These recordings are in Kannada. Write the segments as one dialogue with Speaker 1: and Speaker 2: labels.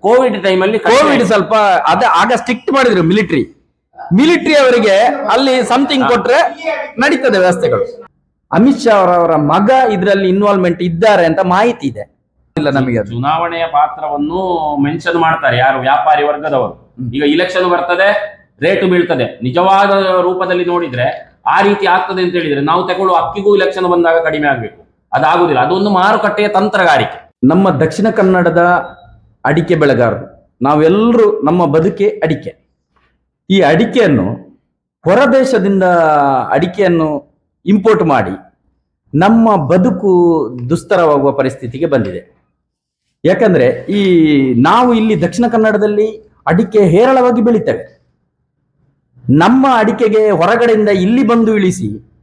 Speaker 1: ಕೋವಿಡ್ ಟೈಮಲ್ಲಿ
Speaker 2: ಕೋವಿಡ್ ಸ್ವಲ್ಪ ಅದ ಆಗ ಸ್ಟ್ರಿಕ್ಟ್ ಮಾಡಿದ್ರು ಮಿಲಿಟರಿ ಮಿಲಿಟರಿ ಅವರಿಗೆ ಅಲ್ಲಿ ಸಮಥಿಂಗ್ ಕೊಟ್ರೆ ನಡೀತದೆ ವ್ಯವಸ್ಥೆಗಳು. ಅಮಿತ್ ಶಾ ಅವರವರ ಮಗ ಇದರಲ್ಲಿ ಇನ್ವಾಲ್ವ್ಮೆಂಟ್ ಇದ್ದಾರೆ ಅಂತ ಮಾಹಿತಿ ಇದೆ. ಇಲ್ಲ ನಮಗೆ ಅದು.
Speaker 1: ಚುನಾವಣೆಯ ಪಾತ್ರವನ್ನು ಮೆನ್ಷನ್ ಮಾಡ್ತಾರೆ ಯಾರು? ವ್ಯಾಪಾರಿ ವರ್ಗದವರು. ಈಗ ಇಲೆಕ್ಷನ್ ಬರ್ತದೆ ರೇಟ್ ಬೀಳ್ತದೆ. ನಿಜವಾದ ರೂಪದಲ್ಲಿ ನೋಡಿದ್ರೆ ಆ ರೀತಿ ಆಗ್ತದೆ ಅಂತ ಹೇಳಿದ್ರೆ ನಾವು ತಗೊಳ್ಳುವ ಅಕ್ಕಿಗೂ ಇಲೆಕ್ಷನ್ ಬಂದಾಗ ಕಡಿಮೆ ಆಗ್ಬೇಕು. ಅದಾಗುದಿಲ್ಲ. ಅದೊಂದು ಮಾರುಕಟ್ಟೆಯ ತಂತ್ರಗಾರಿಕೆ.
Speaker 2: ನಮ್ಮ ದಕ್ಷಿಣ ಕನ್ನಡದ ಅಡಿಕೆ ಬೆಳೆಗಾರರು. ನಾವೆಲ್ಲರೂ ನಮ್ಮ ಬದುಕೆ ಅಡಿಕೆ. ಈ ಅಡಿಕೆಯನ್ನು ಹೊರದೇಶದಿಂದ ಅಡಿಕೆಯನ್ನು ಇಂಪೋರ್ಟ್ ಮಾಡಿ ನಮ್ಮ ಬದುಕು ದುಸ್ತರವಾಗುವ ಪರಿಸ್ಥಿತಿಗೆ ಬಂದಿದೆ. ಯಾಕಂದರೆ ಈ ನಾವು ಇಲ್ಲಿ ದಕ್ಷಿಣ ಕನ್ನಡದಲ್ಲಿ ಅಡಿಕೆ ಹೇರಳವಾಗಿ ಬೆಳಿತೇವೆ. ನಮ್ಮ ಅಡಿಕೆಗೆ ಹೊರಗಡೆಯಿಂದ ಇಲ್ಲಿ ಬಂದು ಇಳಿಸಿ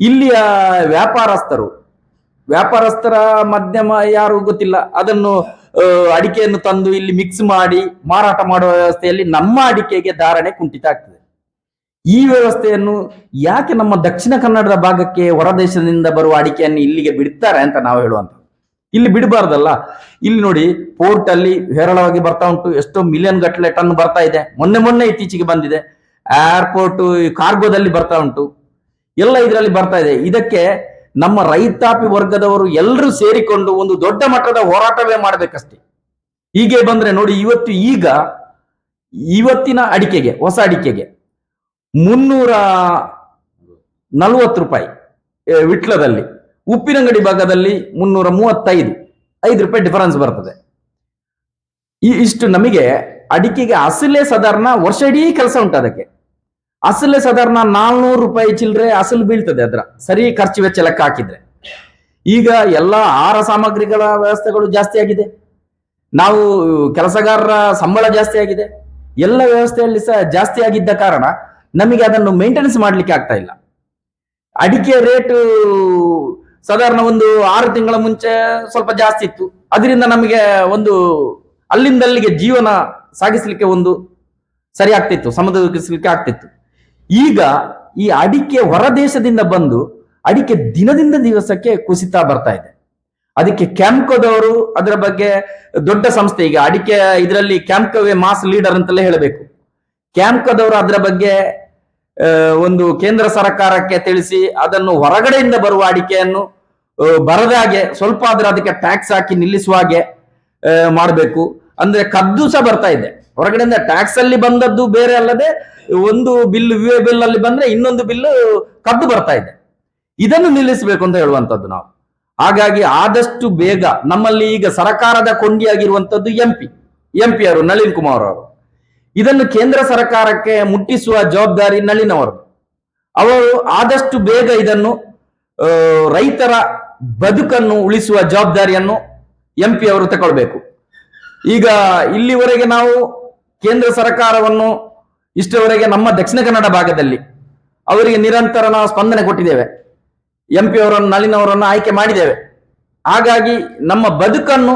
Speaker 2: ಇಲ್ಲಿಯ ವ್ಯಾಪಾರಸ್ಥರು, ವ್ಯಾಪಾರಸ್ಥರ ಮಧ್ಯಮ ಯಾರು ಗೊತ್ತಿಲ್ಲ, ಅದನ್ನು ಅಡಿಕೆಯನ್ನು ತಂದು ಇಲ್ಲಿ ಮಿಕ್ಸ್ ಮಾಡಿ ಮಾರಾಟ ಮಾಡುವ ವ್ಯವಸ್ಥೆಯಲ್ಲಿ ನಮ್ಮ ಅಡಿಕೆಗೆ ಧಾರಣೆ ಕುಂಠಿತ ಆಗ್ತದೆ. ಈ ವ್ಯವಸ್ಥೆಯನ್ನು ಯಾಕೆ ನಮ್ಮ ದಕ್ಷಿಣ ಕನ್ನಡದ ಭಾಗಕ್ಕೆ ಹೊರದೇಶದಿಂದ ಬರುವ ಅಡಿಕೆಯನ್ನು ಇಲ್ಲಿಗೆ ಬಿಡ್ತಾರೆ ಅಂತ ನಾವು ಹೇಳುವಂತ ಇಲ್ಲಿ ಬಿಡಬಾರ್ದಲ್ಲ. ಇಲ್ಲಿ ನೋಡಿ ಪೋರ್ಟ್ ಅಲ್ಲಿ ಹೇರಳವಾಗಿ ಬರ್ತಾ ಉಂಟು. ಎಷ್ಟೋ ಮಿಲಿಯನ್ ಗಟ್ಟಲೆ ಟನ್ ಬರ್ತಾ ಇದೆ. ಮೊನ್ನೆ ಮೊನ್ನೆ ಇತ್ತೀಚೆಗೆ ಬಂದಿದೆ. ಏರ್ಪೋರ್ಟ್ ಕಾರ್ಗೋದಲ್ಲಿ ಬರ್ತಾ ಉಂಟು. ಎಲ್ಲ ಇದರಲ್ಲಿ ಬರ್ತಾ ಇದೆ. ಇದಕ್ಕೆ ನಮ್ಮ ರೈತಾಪಿ ವರ್ಗದವರು ಎಲ್ಲರೂ ಸೇರಿಕೊಂಡು ಒಂದು ದೊಡ್ಡ ಮಟ್ಟದ ಹೋರಾಟವೇ ಮಾಡಬೇಕಷ್ಟೇ. ಹೀಗೆ ಬಂದ್ರೆ ನೋಡಿ ಇವತ್ತು ಈಗ ಇವತ್ತಿನ ಅಡಿಕೆಗೆ, ಹೊಸ ಅಡಿಕೆಗೆ ಮುನ್ನೂರ ನಲವತ್ತು ರೂಪಾಯಿ ವಿಟ್ಲದಲ್ಲಿ, ಉಪ್ಪಿನಂಗಡಿ ಭಾಗದಲ್ಲಿ ಮುನ್ನೂರ ಮೂವತ್ತೈದು, ಐದು ರೂಪಾಯಿ ಡಿಫರೆನ್ಸ್ ಬರ್ತದೆ. ಈ ಇಷ್ಟು ನಮಗೆ ಅಡಿಕೆಗೆ ಅಸಲೇ ಸಾಧಾರಣ ವರ್ಷ ಇಡೀ ಕೆಲಸ ಉಂಟು ಅದಕ್ಕೆ. ಅಸಲೇ ಸಾಧಾರಣ ನಾಲ್ನೂರು ರೂಪಾಯಿ ಚಿಲ್ಲರೆ ಅಸಲು ಬೀಳ್ತದೆ ಅದರ. ಸರಿ ಖರ್ಚು ವೆಚ್ಚ ಲೆಕ್ಕ ಹಾಕಿದ್ರೆ. ಈಗ ಎಲ್ಲ ಆಹಾರ ಸಾಮಗ್ರಿಗಳ ವ್ಯವಸ್ಥೆಗಳು ಜಾಸ್ತಿ ಆಗಿದೆ. ನಾವು ಕೆಲಸಗಾರರ ಸಂಬಳ ಜಾಸ್ತಿ ಆಗಿದೆ. ಎಲ್ಲ ವ್ಯವಸ್ಥೆಯಲ್ಲಿ ಸಹ ಜಾಸ್ತಿ ಆಗಿದ್ದ ಕಾರಣ ನಮಗೆ ಅದನ್ನು ಮೇಂಟೆನೆನ್ಸ್ ಮಾಡಲಿಕ್ಕೆ ಆಗ್ತಾ ಇಲ್ಲ. ಅಡಿಕೆ ರೇಟ್ ಸಾಧಾರಣ ಒಂದು ಆರು ತಿಂಗಳ ಮುಂಚೆ ಸ್ವಲ್ಪ ಜಾಸ್ತಿ ಇತ್ತು. ಅದರಿಂದ ನಮಗೆ ಒಂದು ಅಲ್ಲಿಂದಲ್ಲಿಗೆ ಜೀವನ ಸಾಗಿಸ್ಲಿಕ್ಕೆ ಒಂದು ಸರಿ ಆಗ್ತಿತ್ತು ಸಮುದ್ರಿಸಲಿಕ್ಕೆ ಆಗ್ತಿತ್ತು. ಈಗ ಈ ಅಡಿಕೆ ಹೊರದೇಶದಿಂದ ಬಂದು ಅಡಿಕೆ ದಿನದಿಂದ ದಿವಸಕ್ಕೆ ಕುಸಿತಾ ಬರ್ತಾ ಇದೆ. ಅದಕ್ಕೆ ಕ್ಯಾಂಪ್ಕೋದವರು ಅದರ ಬಗ್ಗೆ ದೊಡ್ಡ ಸಂಸ್ಥೆ ಈಗ ಅಡಿಕೆ ಇದರಲ್ಲಿ ಕ್ಯಾಂಪ್ಕೋವೇ ಮಾಸ್ ಲೀಡರ್ ಅಂತಲೇ ಹೇಳಬೇಕು. ಕ್ಯಾಂಪ್ಕೋದವರು ಅದರ ಬಗ್ಗೆ ಒಂದು ಕೇಂದ್ರ ಸರ್ಕಾರಕ್ಕೆ ತಿಳಿಸಿ ಅದನ್ನು ಹೊರಗಡೆಯಿಂದ ಬರುವ ಅಡಿಕೆಯನ್ನು ಆ, ಬರದ ಹಾಗೆ ಸ್ವಲ್ಪ ಆದ್ರೆ ಅದಕ್ಕೆ ಟ್ಯಾಕ್ಸ್ ಹಾಕಿ ನಿಲ್ಲಿಸುವ ಹಾಗೆ ಮಾಡಬೇಕು. ಅಂದ್ರೆ ಕದ್ದು ಸಹ ಬರ್ತಾ ಇದೆ. ಹೊರಗಡೆಯಿಂದ ಟ್ಯಾಕ್ಸ್ ಅಲ್ಲಿ ಬಂದದ್ದು ಬೇರೆ ಅಲ್ಲದೆ ಒಂದು ಬಿಲ್ ವಿ ಬಿಲ್ ಅಲ್ಲಿ ಬಂದ್ರೆ ಇನ್ನೊಂದು ಬಿಲ್ ಕದ್ದು ಬರ್ತಾ ಇದೆ. ಇದನ್ನು ನಿಲ್ಲಿಸಬೇಕು ಅಂತ ಹೇಳುವಂತದ್ದು ನಾವು. ಹಾಗಾಗಿ ಆದಷ್ಟು ಬೇಗ ನಮ್ಮಲ್ಲಿ ಈಗ ಸರ್ಕಾರದ ಕೊಂಡಿಯಾಗಿರುವಂತದ್ದು ಎಂ ಪಿ ಎಂ ಪಿ ಅವರು, ನಳಿನ್ ಕುಮಾರ್ ಅವರು. ಇದನ್ನು ಕೇಂದ್ರ ಸರ್ಕಾರಕ್ಕೆ ಮುಟ್ಟಿಸುವ ಜವಾಬ್ದಾರಿ ನಳಿನ್ ಅವರು ಅವರು ಆದಷ್ಟು ಬೇಗ ಇದನ್ನು ರೈತರ ಬದುಕನ್ನು ಉಳಿಸುವ ಜವಾಬ್ದಾರಿಯನ್ನು ಎಂ ಪಿ ಅವರು ತಗೊಳ್ಬೇಕು. ಈಗ ಇಲ್ಲಿವರೆಗೆ ನಾವು ಕೇಂದ್ರ ಸರ್ಕಾರವನ್ನು ಇಷ್ಟವರೆಗೆ ನಮ್ಮ ದಕ್ಷಿಣ ಕನ್ನಡ ಭಾಗದಲ್ಲಿ ಅವರಿಗೆ ನಿರಂತರ ನಾವು ಸ್ಪಂದನೆ ಕೊಟ್ಟಿದ್ದೇವೆ. ಎಂ ಪಿ ಅವರನ್ನು ನಳಿನವರನ್ನು ಆಯ್ಕೆ ಮಾಡಿದ್ದೇವೆ. ಹಾಗಾಗಿ ನಮ್ಮ ಬದುಕನ್ನು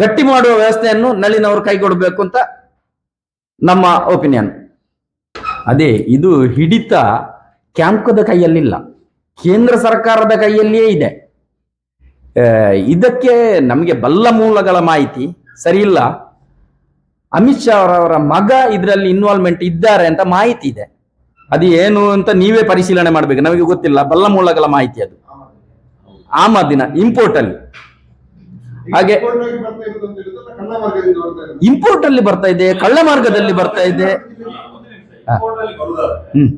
Speaker 2: ಗಟ್ಟಿ ಮಾಡುವ ವ್ಯವಸ್ಥೆಯನ್ನು ನಳಿನವರು ಕೈಗೊಡಬೇಕು ಅಂತ ನಮ್ಮ ಒಪಿನಿಯನ್ ಅದೇ, ಇದು ಹಿಡಿತ ಕ್ಯಾಂಪ್ಕದ ಕೈಯಲ್ಲಿಲ್ಲ. ಕೇಂದ್ರ ಸರ್ಕಾರದ ಕೈಯಲ್ಲಿಯೇ ಇದೆ. ಇದಕ್ಕೆ ನಮಗೆ ಬಲ್ಲ ಮೂಲಗಳ ಮಾಹಿತಿ ಸರಿ ಇಲ್ಲ ಅಮಿತ್ ಶಾ ಅವರವರ ಮಗ ಇದರಲ್ಲಿ ಇನ್ವಾಲ್ವ್ಮೆಂಟ್ ಇದ್ದಾರೆ ಅಂತ ಮಾಹಿತಿ ಇದೆ. ಅದು ಏನು ಅಂತ ನೀವೇ ಪರಿಶೀಲನೆ ಮಾಡಬೇಕು. ನಮಗೆ ಗೊತ್ತಿಲ್ಲ. ಬಲ್ಲ ಮೂಲಗಳ ಮಾಹಿತಿ ಅದು. ಆಮದಿನ ಇಂಪೋರ್ಟ್ ಅಲ್ಲಿ. ಹಾಗೆ ಇಂಪೋರ್ಟ್ ಅಲ್ಲಿ ಬರ್ತಾ ಇದೆ ಕಳ್ಳ ಮಾರ್ಗದಲ್ಲಿ ಬರ್ತಾ ಇದೆ. ಹ್ಮ್.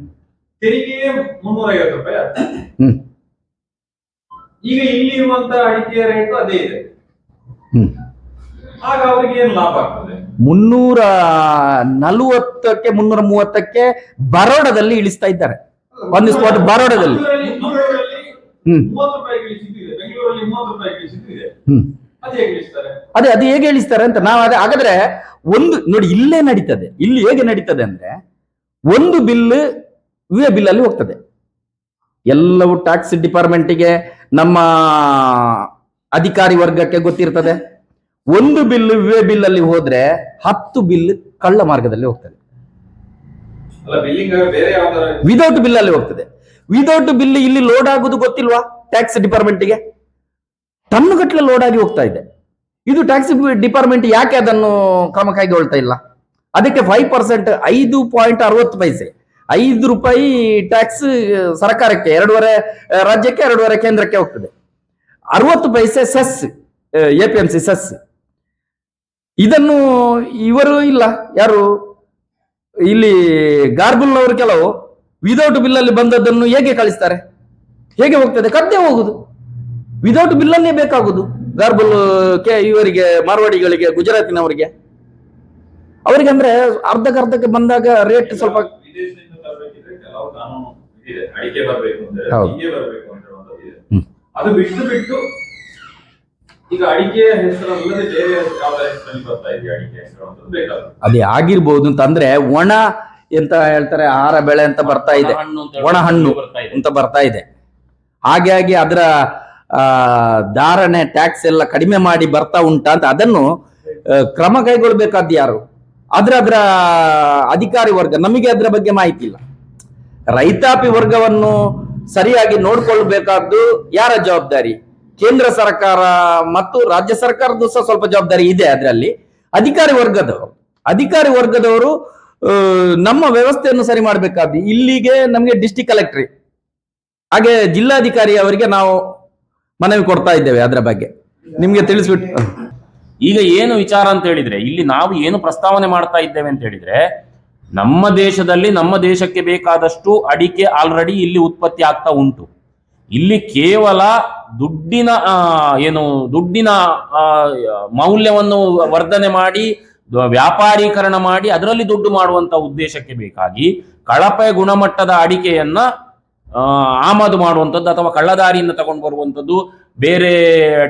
Speaker 2: ಹ್ಮ್.
Speaker 3: ಈಗ ಇಲ್ಲಿ ಇರುವಂತ ಅಡಿಕೆಯ ರೇಟ್ ಅದೇ ಇದೆ. ಆಗ ಅವರಿಗೆ ಏನ್ ಲಾಭ ಆಗ್ತದೆ?
Speaker 2: ಮುನ್ನೂರ ನಲವತ್ತಕ್ಕೆ ಮುನ್ನೂರ ಮೂವತ್ತಕ್ಕೆ ಬರೋಡದಲ್ಲಿ ಇಳಿಸ್ತಾ ಇದ್ದಾರೆ. ಒಂದು ಸ್ಪಾಟ್ ಬರೋಡದಲ್ಲಿ. ಹ್ಮ್. ಹ್ಮ್.
Speaker 3: ಅದೇ
Speaker 2: ಅದು ಹೇಗೆ ಇಳಿಸ್ತಾರೆ ಅಂತ ನಾವು ಅದೇ ಹಾಗಾದ್ರೆ ಒಂದು ನೋಡಿ ಇಲ್ಲೇ ನಡೀತದೆ. ಇಲ್ಲಿ ಹೇಗೆ ನಡೀತದೆ ಅಂದ್ರೆ ಒಂದು ಬಿಲ್ ವಿವೆ ಬಿಲ್ ಅಲ್ಲಿ ಹೋಗ್ತದೆ. ಎಲ್ಲವೂ ಟ್ಯಾಕ್ಸ್ ಡಿಪಾರ್ಟ್ಮೆಂಟಿಗೆ ನಮ್ಮ ಅಧಿಕಾರಿ ವರ್ಗಕ್ಕೆ ಗೊತ್ತಿರ್ತದೆ. ಒಂದು ಬಿಲ್ ವಿವೆ ಬಿಲ್ ಅಲ್ಲಿ ಹೋದ್ರೆ ಹತ್ತು ಬಿಲ್ ಕಳ್ಳ ಮಾರ್ಗದಲ್ಲಿ ಹೋಗ್ತದೆ. ವಿದೌಟ್ ಬಿಲ್ ಅಲ್ಲಿ ಹೋಗ್ತದೆ. ವಿದೌಟ್ ಬಿಲ್ ಇಲ್ಲಿ ಲೋಡ್ ಆಗುದು ಗೊತ್ತಿಲ್ವಾ ಟ್ಯಾಕ್ಸ್ ಡಿಪಾರ್ಟ್ಮೆಂಟ್ಗೆ ತನ್ನ ಗಟ್ಟಲೆ ಲೋಡ್ ಆಗಿ ಹೋಗ್ತಾ ಇದೆ. ಇದು ಟ್ಯಾಕ್ಸ್ ಡಿಪಾರ್ಟ್ಮೆಂಟ್ ಯಾಕೆ ಅದನ್ನು ಕ್ರಮ ಕೈಗೊಳ್ತಾ ಇಲ್ಲ? ಅದಕ್ಕೆ ಫೈವ್ ಪರ್ಸೆಂಟ್ ಐದು ಪಾಯಿಂಟ್ ಅರವತ್ತು ಪೈಸೆ. ಐದು ರೂಪಾಯಿ ಟ್ಯಾಕ್ಸ್ ಸರ್ಕಾರಕ್ಕೆ ಎರಡೂವರೆ ರಾಜ್ಯಕ್ಕೆ ಎರಡೂವರೆ ಕೇಂದ್ರಕ್ಕೆ ಹೋಗ್ತದೆ. ಅರವತ್ತು paise cess A P M C cess. ಇದನ್ನು ಇವರು ಇಲ್ಲ ಯಾರು? ಇಲ್ಲಿ ಗಾರ್ಗುಲ್ನವರು ಕೆಲವು ವಿದೌಟ್ ಬಿಲ್ಲಲ್ಲಿ ಬಂದದ್ದನ್ನು ಹೇಗೆ ಕಳಿಸ್ತಾರೆ? ಹೇಗೆ ಹೋಗ್ತದೆ? ಕದ್ದೆ ಹೋಗುದು. ವಿದೌಟ್ ಬಿಲ್ಲನ್ನೇ ಬೇಕಾಗುದು. ಗಾರ್ಬಲ್ ಕೆ ಇವರಿಗೆ ಮಾರ್ವಾಡಿಗಳಿಗೆ ಗುಜರಾತಿನವರಿಗೆ. ಅವರಿಗೆ ಅಂದ್ರೆ ಅರ್ಧಕ್ಕರ್ಧಕ್ಕೆ ಬಂದಾಗ ರೇಟ್ ಸ್ವಲ್ಪ ಹೌದು.
Speaker 3: ಅದು ಬಿಟ್ಟು ಬಿಟ್ಟು ಈಗ ಅಡಿಕೆ ಹೆಸರು ಬೇರೆ ಯಾವ ಹೆಸರಲ್ಲಿ ಬರ್ತಾ ಇದೆ ಅಡಿಕೆ ಹೆಸರು ಅಂತ ಬೇಕಾಗುತ್ತೆ.
Speaker 2: ಅದೇ ಆಗಿರ್ಬೋದು ಅಂತಂದ್ರೆ ಒಣ ಎಂತ ಹೇಳ್ತಾರೆ ಆಹಾರ ಬೆಳೆ ಅಂತ ಬರ್ತಾ ಇದೆ.
Speaker 1: ಹಣ್ಣು ಅಂತ
Speaker 2: ಒಣ ಹಣ್ಣು
Speaker 1: ಬರ್ತಾ ಇದೆ.
Speaker 2: ಅಂತ ಬರ್ತಾ ಇದೆ. ಹಾಗಾಗಿ ಅದರ ಆ, ಧಾರಣೆ ಟ್ಯಾಕ್ಸ್ ಎಲ್ಲ ಕಡಿಮೆ ಮಾಡಿ ಬರ್ತಾ ಉಂಟಾ ಅಂತ ಅದನ್ನು ಆ, ಕ್ರಮ ಕೈಗೊಳ್ಬೇಕಾದ್ ಯಾರು? ಅದ್ರ ಅದರ ಅಧಿಕಾರಿ ವರ್ಗ ನಮಗೆ ಅದರ ಬಗ್ಗೆ ಮಾಹಿತಿ ಇಲ್ಲ. ರೈತಾಪಿ ವರ್ಗವನ್ನು ಸರಿಯಾಗಿ ನೋಡ್ಕೊಳ್ಬೇಕಾದ್ದು ಯಾರ ಜವಾಬ್ದಾರಿ? ಕೇಂದ್ರ ಸರ್ಕಾರ ಮತ್ತು ರಾಜ್ಯ ಸರ್ಕಾರದ್ದು ಸಹ ಸ್ವಲ್ಪ ಜವಾಬ್ದಾರಿ ಇದೆ ಅದರಲ್ಲಿ. ಅಧಿಕಾರಿ ವರ್ಗದವರು ಅಧಿಕಾರಿ ವರ್ಗದವರು ನಮ್ಮ ವ್ಯವಸ್ಥೆಯನ್ನು ಸರಿ ಮಾಡಬೇಕಾದ್ದು ಇಲ್ಲಿಗೆ ನಮಗೆ ಡಿಸ್ಟಿಕ್ ಕಲೆಕ್ಟ್ರಿ ಹಾಗೆ ಜಿಲ್ಲಾಧಿಕಾರಿ ಅವರಿಗೆ ನಾವು ಮನವಿ ಕೊಡ್ತಾ ಇದ್ದೇವೆ ಅದರ ಬಗ್ಗೆ. ನಿಮ್ಗೆ ತಿಳಿಸ್ಬಿಟ್ಟು
Speaker 1: ಈಗ ಏನು ವಿಚಾರ ಅಂತ ಹೇಳಿದ್ರೆ, ಇಲ್ಲಿ ನಾವು ಏನು ಪ್ರಸ್ತಾವನೆ ಮಾಡ್ತಾ ಇದ್ದೇವೆ ಅಂತ ಹೇಳಿದ್ರೆ, ನಮ್ಮ ದೇಶದಲ್ಲಿ ನಮ್ಮ ದೇಶಕ್ಕೆ ಬೇಕಾದಷ್ಟು ಅಡಿಕೆ ಆಲ್ರೆಡಿ ಇಲ್ಲಿ ಉತ್ಪತ್ತಿ ಆಗ್ತಾ ಉಂಟು. ಇಲ್ಲಿ ಕೇವಲ ದುಡ್ಡಿನ ಏನು, ದುಡ್ಡಿನ ಮೌಲ್ಯವನ್ನು ವರ್ಧನೆ ಮಾಡಿ ವ್ಯಾಪಾರೀಕರಣ ಮಾಡಿ ಅದರಲ್ಲಿ ದುಡ್ಡು ಮಾಡುವಂತ ಉದ್ದೇಶಕ್ಕೆ ಬೇಕಾಗಿ ಕಳಪೆ ಗುಣಮಟ್ಟದ ಅಡಿಕೆಯನ್ನ ಆಮದು ಮಾಡುವಂಥದ್ದು ಅಥವಾ ಕಳ್ಳದಾರಿಯಿಂದ ತಗೊಂಡು ಬರುವಂಥದ್ದು, ಬೇರೆ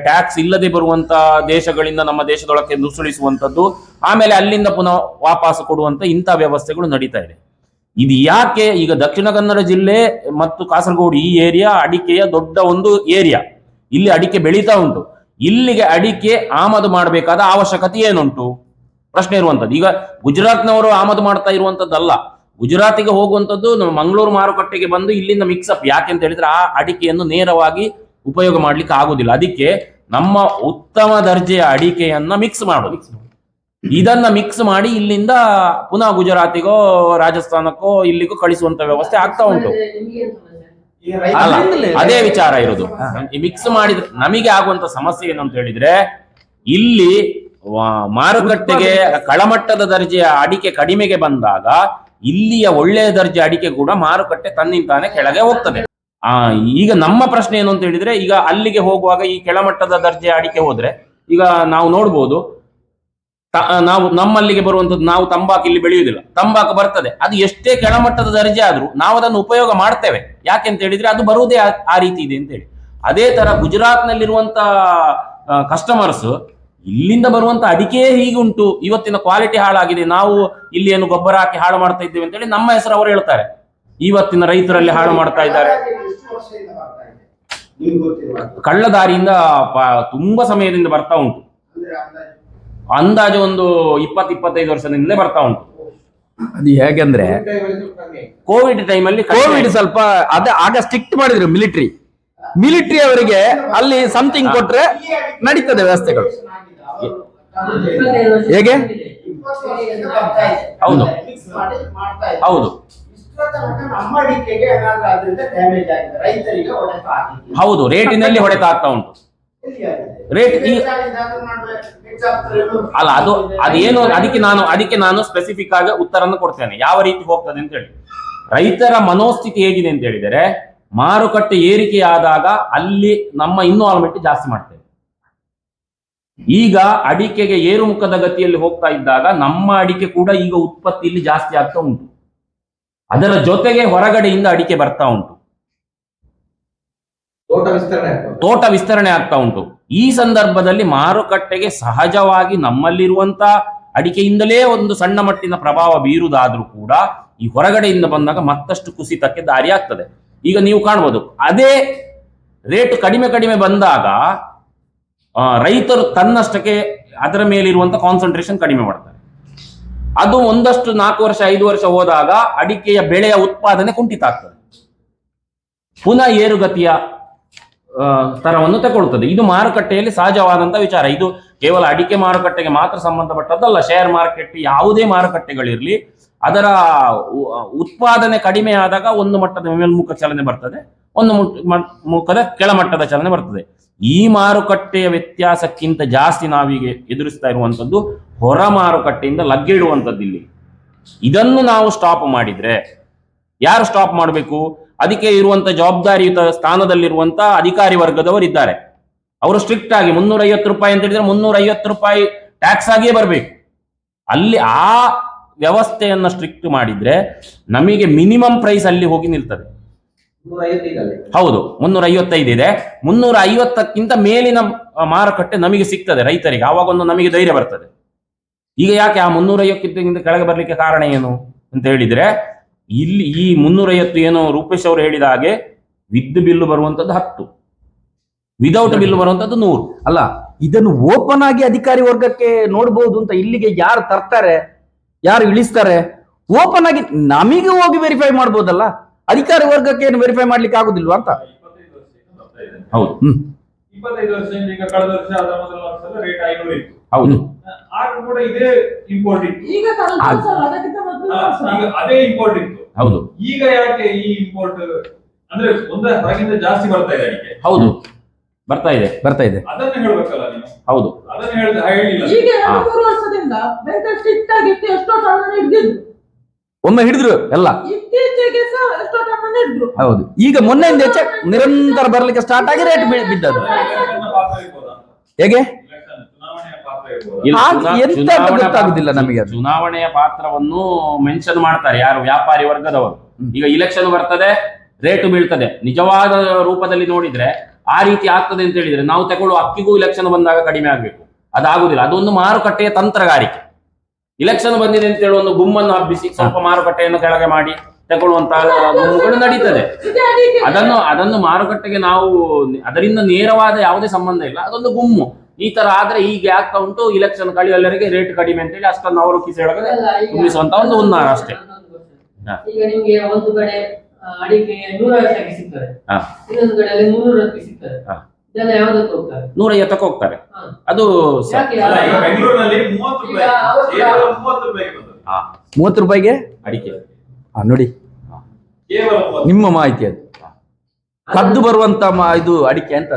Speaker 1: ಟ್ಯಾಕ್ಸ್ ಇಲ್ಲದೆ ಬರುವಂತ ದೇಶಗಳಿಂದ ನಮ್ಮ ದೇಶದೊಳಕ್ಕೆ ನುಸುಳಿಸುವಂಥದ್ದು, ಆಮೇಲೆ ಅಲ್ಲಿಂದ ಪುನಃ ವಾಪಸ್ ಕೊಡುವಂತ ಇಂಥ ವ್ಯವಸ್ಥೆಗಳು ನಡೀತಾ ಇದೆ. ಇದು ಯಾಕೆ ಈಗ ದಕ್ಷಿಣ ಕನ್ನಡ ಜಿಲ್ಲೆ ಮತ್ತು ಕಾಸರಗೋಡು ಈ ಏರಿಯಾ ಅಡಿಕೆಯ ದೊಡ್ಡ ಒಂದು ಏರಿಯಾ ಇಲ್ಲಿ ಅಡಿಕೆ ಬೆಳೀತಾ ಉಂಟು. ಇಲ್ಲಿಗೆ ಅಡಿಕೆ ಆಮದು ಮಾಡಬೇಕಾದ ಅವಶ್ಯಕತೆ ಏನುಂಟು? ಪ್ರಶ್ನೆ ಇರುವಂತದ್ದು ಈಗ ಗುಜರಾತ್ನವರು ಆಮದು ಮಾಡ್ತಾ ಇರುವಂತದ್ದಲ್ಲ ಗುಜರಾತಿಗೆ ಹೋಗುವಂಥದ್ದು ನಮ್ಮ ಮಂಗಳೂರು ಮಾರುಕಟ್ಟೆಗೆ ಬಂದು ಇಲ್ಲಿಂದ ಮಿಕ್ಸ್ ಅಪ್ ಯಾಕೆ ಅಂತ ಹೇಳಿದ್ರೆ ಆ ಅಡಿಕೆಯನ್ನು ನೇರವಾಗಿ ಉಪಯೋಗ ಮಾಡ್ಲಿಕ್ಕೆ ಆಗುದಿಲ್ಲ. ಅದಕ್ಕೆ ನಮ್ಮ ಉತ್ತಮ ದರ್ಜೆಯ ಅಡಿಕೆಯನ್ನ ಮಿಕ್ಸ್ ಮಾಡೋದು. ಇದನ್ನ ಮಿಕ್ಸ್ ಮಾಡಿ ಇಲ್ಲಿಂದ ಪುನಃ ಗುಜರಾತಿಗೋ ರಾಜಸ್ಥಾನಕ್ಕೋ ಇಲ್ಲಿಗೂ ಕಳಿಸುವಂತ ವ್ಯವಸ್ಥೆ ಆಗ್ತಾ ಉಂಟು. ಅಲ್ಲ ಅದೇ ವಿಚಾರ ಇರೋದು. ಮಿಕ್ಸ್ ಮಾಡಿದ್ರೆ ನಮಗೆ ಆಗುವಂತ ಸಮಸ್ಯೆ ಏನು ಅಂತ ಹೇಳಿದ್ರೆ ಇಲ್ಲಿ ವ- ಮಾರುಕಟ್ಟೆಗೆ ಕಳಮಟ್ಟದ ದರ್ಜೆಯ ಅಡಿಕೆ ಕಡಿಮೆಗೆ ಬಂದಾಗ ಇಲ್ಲಿಯ ಒಳ್ಳೆಯ ದರ್ಜೆ ಅಡಿಕೆ ಕೂಡ ಮಾರುಕಟ್ಟೆ ತನ್ನಿಂತಾನೆ ಕೆಳಗೆ ಹೋಗ್ತದೆ. ಆ ಈಗ ನಮ್ಮ ಪ್ರಶ್ನೆ ಏನು ಅಂತ ಹೇಳಿದ್ರೆ ಈಗ ಅಲ್ಲಿಗೆ ಹೋಗುವಾಗ ಈ ಕೆಳಮಟ್ಟದ ದರ್ಜೆಯ ಅಡಿಕೆ ಹೋದ್ರೆ ಈಗ ನಾವು ನೋಡ್ಬೋದು ನಾವು ನಮ್ಮಲ್ಲಿಗೆ ಬರುವಂತದ್ದು ನಾವು ತಂಬಾಕು ಇಲ್ಲಿ ಬೆಳೆಯುವುದಿಲ್ಲ. ತಂಬಾಕು ಬರ್ತದೆ. ಅದು ಎಷ್ಟೇ ಕೆಳಮಟ್ಟದ ದರ್ಜೆ ಆದ್ರೂ ನಾವು ಅದನ್ನು ಉಪಯೋಗ ಮಾಡ್ತೇವೆ. ಯಾಕೆ ಅಂತ ಹೇಳಿದ್ರೆ ಅದು ಬರುವುದೇ ಆ- ರೀತಿ ಇದೆ ಅಂತ ಹೇಳಿ. ಅದೇ ತರ ಗುಜರಾತ್ ನಲ್ಲಿರುವಂತ ಕಸ್ಟಮರ್ಸ್ ಇಲ್ಲಿಂದ ಬರುವಂತ ಅಡಿಕೆ ಹೀಗುಂಟು ಇವತ್ತಿನ ಕ್ವಾಲಿಟಿ ಹಾಳಾಗಿದೆ. ನಾವು ಇಲ್ಲಿ ಏನು ಗೊಬ್ಬರ ಹಾಕಿ ಹಾಳು ಮಾಡ್ತಾ ಇದ್ದೇವೆ ಅಂತ ಹೇಳಿ ನಮ್ಮ ಹೆಸರು ಅವರು ಹೇಳ್ತಾರೆ. ಇವತ್ತಿನ ರೈತರಲ್ಲಿ ಹಾಳು ಮಾಡ್ತಾ ಇದ್ದಾರೆ. ಕಳ್ಳದಾರಿಯಿಂದ ತುಂಬಾ ಸಮಯದಿಂದ ಬರ್ತಾ ಉಂಟು. ಅಂದಾಜು ಒಂದು ಇಪ್ಪತ್ತು ಇಪ್ಪತ್ತೈದು ವರ್ಷದಿಂದಲೇ ಬರ್ತಾ ಉಂಟು.
Speaker 2: ಅದು ಹೇಗೆಂದ್ರೆ
Speaker 1: ಕೋವಿಡ್ ಟೈಮಲ್ಲಿ
Speaker 2: ಕೋವಿಡ್ ಸ್ವಲ್ಪ ಅದೇ ಆಗ ಸ್ಟ್ರಿಕ್ಟ್ ಮಾಡಿದ್ರು ಮಿಲಿಟರಿ. ಮಿಲಿಟರಿ ಅವರಿಗೆ ಅಲ್ಲಿ ಸಮಥಿಂಗ್ ಕೊಟ್ರೆ ನಡೀತದೆ ವ್ಯವಸ್ಥೆಗಳು. ಹೇಗೆ?
Speaker 1: ಹೌದು. ಹೌದು. ಹೌದು ರೇಟಿನಲ್ಲಿ ಹೊಡೆತ ಆಗ್ತಾ ಉಂಟು? ರೇಟ್. ಅಲ್ಲ, ಅದು ಅದೇನು ಅದಕ್ಕೆ ನಾನು ಅದಕ್ಕೆ ನಾನು ಸ್ಪೆಸಿಫಿಕ್ ಆಗಿ ಉತ್ತರವನ್ನು ಕೊಡ್ತೇನೆ. ಯಾವ ರೀತಿ ಹೋಗ್ತದೆ ಅಂತ ಹೇಳಿ. ರೈತರ ಮನೋಸ್ಥಿತಿ ಹೇಗಿದೆ ಅಂತ ಹೇಳಿದರೆ, ಮಾರುಕಟ್ಟೆ ಏರಿಕೆ ಆದಾಗ ಅಲ್ಲಿ ನಮ್ಮ ಇನ್ವಾಲ್ವ್ಮೆಂಟ್ ಜಾಸ್ತಿ ಮಾಡ್ತೇವೆ. ಈಗ ಅಡಿಕೆಗೆ ಏರುಮುಖದ ಗತಿಯಲ್ಲಿ ಹೋಗ್ತಾ ಇದ್ದಾಗ ನಮ್ಮ ಅಡಿಕೆ ಕೂಡ ಈಗ ಉತ್ಪತ್ತಿಯಲ್ಲಿ ಜಾಸ್ತಿ ಆಗ್ತಾ ಉಂಟು. ಅದರ ಜೊತೆಗೆ ಹೊರಗಡೆಯಿಂದ ಅಡಿಕೆ ಬರ್ತಾ ಉಂಟು.
Speaker 3: ತೋಟ ವಿಸ್ತರಣೆ
Speaker 1: ಆಗ್ತಾ ಉಂಟು. ಈ ಸಂದರ್ಭದಲ್ಲಿ ಮಾರುಕಟ್ಟೆಗೆ ಸಹಜವಾಗಿ ನಮ್ಮಲ್ಲಿರುವಂತ ಅಡಿಕೆಯಿಂದಲೇ ಒಂದು ಸಣ್ಣ ಮಟ್ಟಿನ ಪ್ರಭಾವ ಬೀರುವುದಾದ್ರೂ ಕೂಡ ಈ ಹೊರಗಡೆಯಿಂದ ಬಂದಾಗ ಮತ್ತಷ್ಟು ಕುಸಿತಕ್ಕೆ ದಾರಿ ಆಗ್ತದೆ. ಈಗ ನೀವು ಕಾಣ್ಬೋದು, ಅದೇ ರೇಟ್ ಕಡಿಮೆ ಕಡಿಮೆ ಬಂದಾಗ ರೈತರು ತನ್ನಷ್ಟಕ್ಕೆ ಅದರ ಮೇಲಿರುವಂತ ಕಾನ್ಸಂಟ್ರೇಷನ್ ಕಡಿಮೆ ಮಾಡ್ತಾರೆ. ಅದು ಒಂದಷ್ಟು ನಾಲ್ಕು ವರ್ಷ, ಐದು ವರ್ಷ ಹೋದಾಗ ಅಡಿಕೆಯ ಬೆಳೆಯ ಉತ್ಪಾದನೆ ಕುಂಠಿತ ಆಗ್ತದೆ. ಪುನಃ ಏರುಗತಿಯ ಆ, ತರವನ್ನು ತಗೊಳ್ತದೆ ಇದು ಮಾರುಕಟ್ಟೆಯಲ್ಲಿ ಸಹಜವಾದಂತ ವಿಚಾರ. ಇದು ಕೇವಲ ಅಡಿಕೆ ಮಾರುಕಟ್ಟೆಗೆ ಮಾತ್ರ ಸಂಬಂಧಪಟ್ಟದ್ದಲ್ಲ. ಶೇರ್ ಮಾರ್ಕೆಟ್ ಯಾವುದೇ ಮಾರುಕಟ್ಟೆಗಳಿರಲಿ ಅದರ ಉತ್ಪಾದನೆ ಕಡಿಮೆ ಆದಾಗ ಒಂದು ಮಟ್ಟದ ಮೇಲ್ಮುಖ ಚಲನೆ ಬರ್ತದೆ ಒಂದು ಮುಖದ ಕೆಳಮಟ್ಟದ ಚಲನೆ ಬರ್ತದೆ. ಈ ಮಾರುಕಟ್ಟೆಯ ವ್ಯತ್ಯಾಸಕ್ಕಿಂತ ಜಾಸ್ತಿ ನಾವೀಗ ಎದುರಿಸ್ತಾ ಇರುವಂತದ್ದು ಹೊರ ಮಾರುಕಟ್ಟೆಯಿಂದ ಲಗ್ಗೆ ಇಲ್ಲಿ ಇದನ್ನು ನಾವು ಸ್ಟಾಪ್ ಮಾಡಿದ್ರೆ ಯಾರು ಸ್ಟಾಪ್ ಮಾಡಬೇಕು? ಅದಕ್ಕೆ ಇರುವಂತ ಜವಾಬ್ದಾರಿಯುತ ಸ್ಥಾನದಲ್ಲಿರುವಂತ ಅಧಿಕಾರಿ ವರ್ಗದವರು ಇದ್ದಾರೆ. ಅವರು ಸ್ಟ್ರಿಕ್ಟ್ ಆಗಿ ಮುನ್ನೂರ ಐವತ್ತು ರೂಪಾಯಿ ಅಂತ ಹೇಳಿದ್ರೆ ಮುನ್ನೂರ ಐವತ್ತು ರೂಪಾಯಿ ಟ್ಯಾಕ್ಸ್ ಆಗಿಯೇ ಬರಬೇಕು. ಅಲ್ಲಿ ಆ ವ್ಯವಸ್ಥೆಯನ್ನ ಸ್ಟ್ರಿಕ್ಟ್ ಮಾಡಿದ್ರೆ ನಮಗೆ ಮಿನಿಮಮ್ ಪ್ರೈಸ್ ಅಲ್ಲಿ ಹೋಗಿ ನಿಲ್ತದೆ. ಹೌದು ಮುನ್ನೂರ ಐವತ್ತೈದು ಇದೆ. ಮುನ್ನೂರ ಐವತ್ತಕ್ಕಿಂತ ಮೇಲಿನ ಮಾರುಕಟ್ಟೆ ನಮಗೆ ಸಿಗ್ತದೆ ರೈತರಿಗೆ. ಆವಾಗ ಒಂದು ನಮಗೆ ಧೈರ್ಯ ಬರ್ತದೆ. ಈಗ ಯಾಕೆ ಆ ಮುನ್ನೂರ ಐವತ್ತಕ್ಕಿಂತ ಕೆಳಗೆ ಬರ್ಲಿಕ್ಕೆ ಕಾರಣ ಏನು ಅಂತ ಹೇಳಿದ್ರೆ ಇಲ್ಲಿ ಈ ಮುನ್ನೂರ ಐವತ್ತು ಏನು ರೂಪೇಶ್ ಅವರು ಹೇಳಿದ ಹಾಗೆ ವಿದ್ ಬಿಲ್ಲು ಬರುವಂತದ್ದು ಹತ್ತು. ವಿದೌಟ್ ಬಿಲ್ ಬರುವಂತದ್ದು ನೂರು.
Speaker 2: ಅಲ್ಲ ಇದನ್ನು ಓಪನ್ ಆಗಿ ಅಧಿಕಾರಿ ವರ್ಗಕ್ಕೆ ನೋಡಬಹುದು ಅಂತ ಇಲ್ಲಿಗೆ ಯಾರು ತರ್ತಾರೆ ಯಾರು ಇಳಿಸ್ತಾರೆ ಓಪನ್ ಆಗಿ ನಮಗೆ ಹೋಗಿ ವೆರಿಫೈ ಮಾಡ್ಬೋದಲ್ಲ? ಅಧಿಕಾರಿ ವರ್ಗಕ್ಕೆ ಏನು ವೆರಿಫೈ ಮಾಡ್ಲಿಕ್ಕೆ ಆಗುದಿಲ್ವಾ ಅಂತ?
Speaker 1: ಹೌದು. ಹೌದು
Speaker 3: ಆಗ ಕೂಡ ಇದೇ ಇಂಪೋರ್ಟ್ ಇತ್ತು.
Speaker 4: ಈಗ
Speaker 1: ಅದೇ
Speaker 3: ಇಂಪಾರ್ಟೆಂಟ್
Speaker 1: ಹೌದು
Speaker 3: ಈಗ ಯಾಕೆ ಈ ಇಂಪೋರ್ಟ್ ಅಂದ್ರೆ ಒಂದರ ಹೊರಗಿಂದ ಜಾಸ್ತಿ ಬರ್ತಾ ಇದೆ ಅಡಿಕೆ
Speaker 1: ಹೌದು ಬರ್ತಾ ಇದೆ
Speaker 2: ಬರ್ತಾ ಇದೆ
Speaker 3: ಅದನ್ನ ಹೇಳ್ಬೇಕಲ್ಲ ನೀವು
Speaker 1: ಹೌದು
Speaker 3: ಅದನ್ನ ಹೇಳ್ದ ಹೇಳಿಲ್ಲ
Speaker 4: ಈಗ ಎರಡು ಮೂರು ವರ್ಷದಿಂದ ಬೆಂಕಿ ಸ್ಟ್ರಿಕ್ಟ್ ಆಗಿತ್ತು ಎಷ್ಟೋ ಟನ್ ಹಿಡಿದಿದ್ರು
Speaker 2: ಒಮ್ಮೆ ಹಿಡಿದ್ರು ಎಲ್ಲ
Speaker 4: ಇತ್ತೀಚೆಗೆ ಸಹ ಎಷ್ಟೋ ಟನ್ ಹಿಡಿದ್ರು
Speaker 2: ಹೌದು ಈಗ ಮೊನ್ನೆಯಿಂದ ಹೆಚ್ಚೆ ನಿರಂತರ ಬರ್ಲಿಕ್ಕೆ ಸ್ಟಾರ್ಟ್ ಆಗಿ ರೇಟ್
Speaker 3: ಅಂತ?
Speaker 2: ಹೇಗೆ ಗೊತ್ತಾಗುದಿಲ್ಲ ನಮಗೆ
Speaker 1: ಚುನಾವಣೆಯ ಪಾತ್ರವನ್ನು ಮೆನ್ಷನ್ ಮಾಡ್ತಾರೆ ಯಾರು ವ್ಯಾಪಾರಿ ವರ್ಗದವರು. ಈಗ ಇಲೆಕ್ಷನ್ ಬರ್ತದೆ ರೇಟು ಬೀಳ್ತದೆ. ನಿಜವಾದ ರೂಪದಲ್ಲಿ ನೋಡಿದ್ರೆ ಆ ರೀತಿ ಆಗ್ತದೆ ಅಂತ ಹೇಳಿದ್ರೆ ನಾವು ತಗೊಳ್ಳುವ ಅಕ್ಕಿಗೂ ಇಲೆಕ್ಷನ್ ಬಂದಾಗ ಕಡಿಮೆ ಆಗ್ಬೇಕು. ಅದಾಗುದಿಲ್ಲ. ಅದೊಂದು ಮಾರುಕಟ್ಟೆಯ ತಂತ್ರಗಾರಿಕೆ. ಇಲೆಕ್ಷನ್ ಬಂದಿದೆ ಅಂತ ಹೇಳಿ ಒಂದು ಗುಮ್ಮನ್ನು ಹಬ್ಬಿಸಿ ಸ್ವಲ್ಪ ಮಾರುಕಟ್ಟೆಯನ್ನು ಕೆಳಗೆ ಮಾಡಿ ತಗೊಳ್ಳುವಂತಹ ಗುಮ್ಮುಗಳು ನಡೀತದೆ. ಅದನ್ನು ಅದನ್ನು ಮಾರುಕಟ್ಟೆಗೆ ನಾವು ಅದರಿಂದ ನೇರವಾದ ಯಾವುದೇ ಸಂಬಂಧ ಇಲ್ಲ. ಅದೊಂದು ಗುಮ್ಮು. ಈ ತರ ಆದ್ರೆ ಈಗ ಆಗ್ತಾ ಉಂಟು? ಇಲೆಕ್ಷನ್ ಕಳಿ ಎಲ್ಲರಿಗೆ ರೇಟ್ ಕಡಿಮೆ ಅಂತೇಳಿ ಅಷ್ಟನ್ನು ಅವರು
Speaker 5: ಕಿಸೆ ಹೇಳಿದ್ರೆ
Speaker 1: ತುಂಬಿಸುವಂತ ಒಂದು ಹುನ್ನಾರ ಅಷ್ಟೇ.
Speaker 5: ಈಗ ನಿಮ್ಗೆ ಒಂದು ಕಡೆ ಸಿಗ್ತದೆ. ಮುನ್ನೂರಕ್ಕೆ ಸಿಗ್ತದೆ. ಜನ ಯಾವ್ದಕ್ಕೆ ಹೋಗ್ತಾರೆ?
Speaker 1: ನೂರ ಐವತ್ತಕ್ಕೆ ಹೋಗ್ತಾರೆ. ಅದು
Speaker 5: ಯಾಕೆ?
Speaker 3: ಮೂವತ್ತು ರೂಪಾಯಿಗೆ
Speaker 1: ಹಾ,
Speaker 2: ಮೂವತ್ತು ರೂಪಾಯಿಗೆ?
Speaker 1: ಅಡಿಕೆ.
Speaker 2: ಆ, ನೋಡಿ.
Speaker 3: ಕೇವಲ
Speaker 2: ನಿಮ್ಮ ಮಾಹಿತಿ ಅದು. ಕದ್ದು ಬರುವಂತ ಇದು ಅಡಿಕೆ ಅಂತ